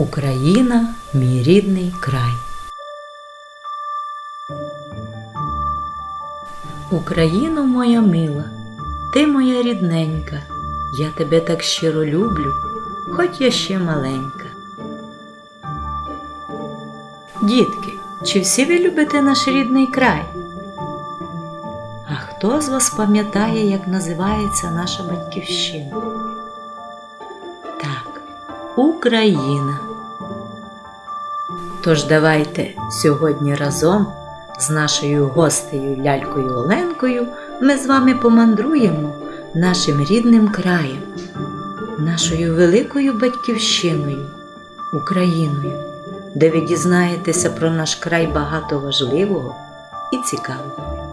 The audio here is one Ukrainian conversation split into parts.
Україна, мій рідний край. Україно моя мила, ти моя рідненька, я тебе так щиро люблю, хоч я ще маленька. Дітки, чи всі ви любите наш рідний край? А хто з вас пам'ятає, як називається наша батьківщина? Так, Україна. Тож давайте сьогодні разом з нашою гостею лялькою Оленкою ми з вами помандруємо нашим рідним краєм, нашою великою батьківщиною, Україною, де ви дізнаєтеся про наш край багато важливого і цікавого.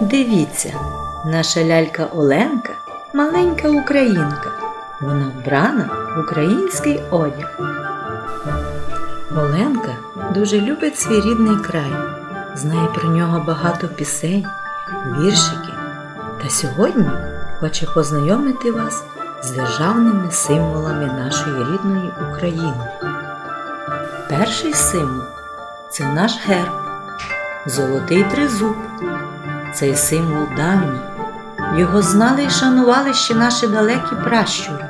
Дивіться, наша лялька Оленка маленька українка. Вона вбрана в український одяг. Оленка дуже любить свій рідний край, знає про нього багато пісень, віршиків. Та сьогодні хоче познайомити вас з державними символами нашої рідної України. Перший символ це наш герб, золотий тризуб. Цей символ давній. Його знали і шанували ще наші далекі пращури,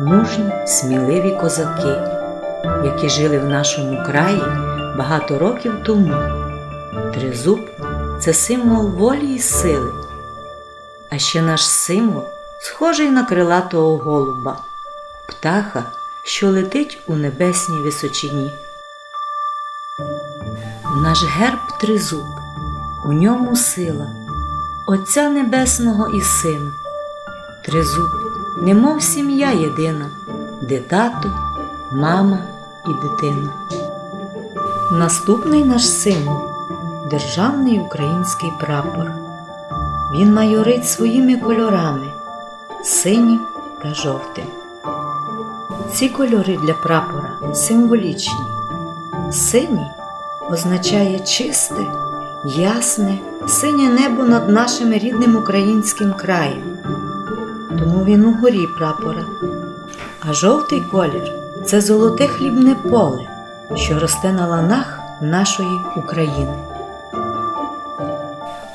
мужні, сміливі козаки, які жили в нашому краї багато років тому. Тризуб це символ волі і сили, а ще наш символ схожий на крилатого голуба, птаха, що летить у небесній височині. Наш герб тризуб, у ньому сила. Отця Небесного і Сина, Тризуб, немов сім'я єдина, де тато, мама і дитина. Наступний наш символ державний український прапор. Він майорить своїми кольорами синім та жовтим. Ці кольори для прапора символічні. Синій означає чисте, ясне, синє небо над нашим рідним українським краєм. Тому він у горі прапора. А жовтий колір це золоте хлібне поле, що росте на ланах нашої України.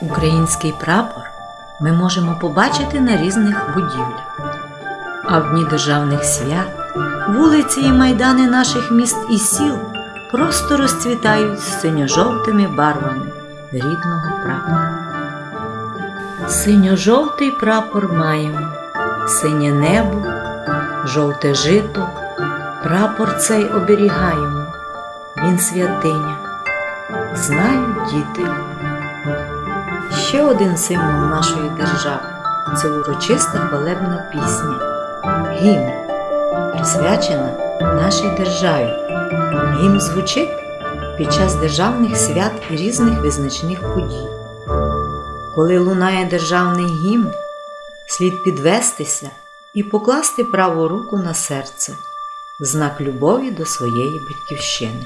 Український прапор ми можемо побачити на різних будівлях. А в дні державних свят вулиці і майдани наших міст і сіл просто розцвітають синьо-жовтими барвами рідного прапора. Синьо-жовтий прапор маємо, синє небо, жовте жито, прапор цей оберігаємо, він святиня. Знають діти. Ще один символ нашої держави це урочиста хвалебна пісня, гімн, присвячена нашій державі. Гімн звучить під час державних свят і різних визначних подій. Коли лунає державний гімн, слід підвестися і покласти праву руку на серце знак любові до своєї батьківщини.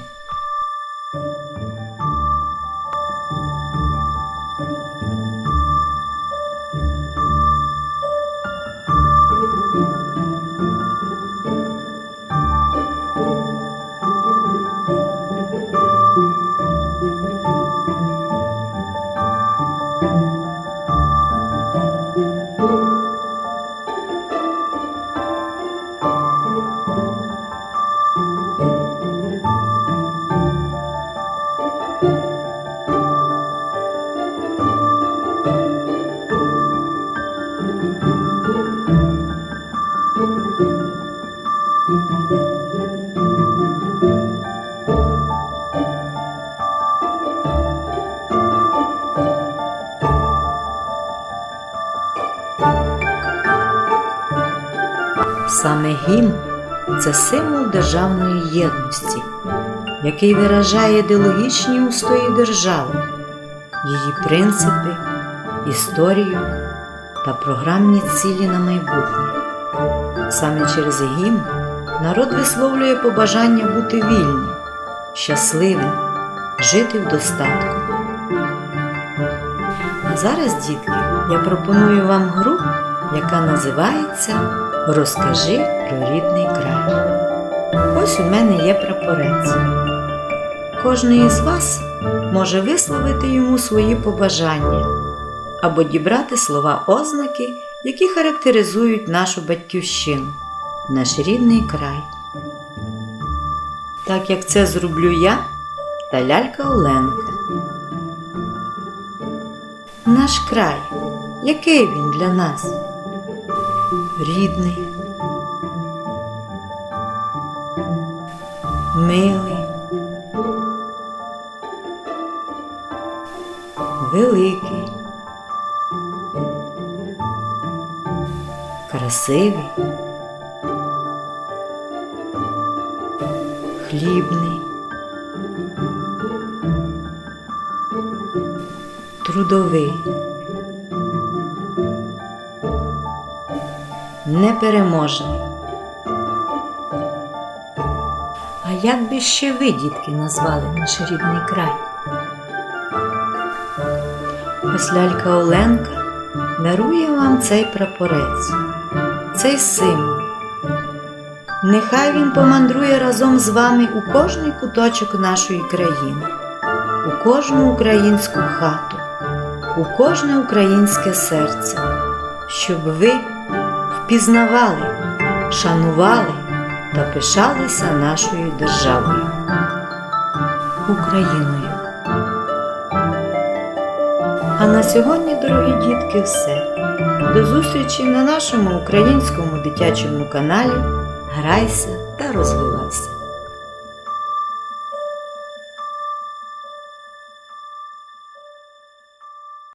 Саме гімн це символ державної єдності, який виражає ідеологічні устої держави, її принципи, історію та програмні цілі на майбутнє. Саме через гімн народ висловлює побажання бути вільним, щасливим, жити в достатку. А зараз, дітки, я пропоную вам гру, яка називається Розкажи про рідний край. Ось у мене є прапорець. Кожний із вас може висловити йому свої побажання або дібрати слова ознаки, які характеризують нашу батьківщину, наш рідний край. Так як це зроблю я та лялька Оленка. Наш край, який він для нас? Рідний, милий, великий, красивий, хлібний, трудовий, непереможний. А як би ще ви, дітки, назвали наш рідний край? Ось лялька Оленка дарує вам цей прапорець, цей символ. Нехай він помандрує разом з вами у кожний куточок нашої країни, у кожну українську хату, у кожне українське серце, щоб ви впізнавали, шанували та пишалися нашою державою, Україною. А на сьогодні, дорогі дітки, все. До зустрічі на нашому українському дитячому каналі Грайся та розвивайся.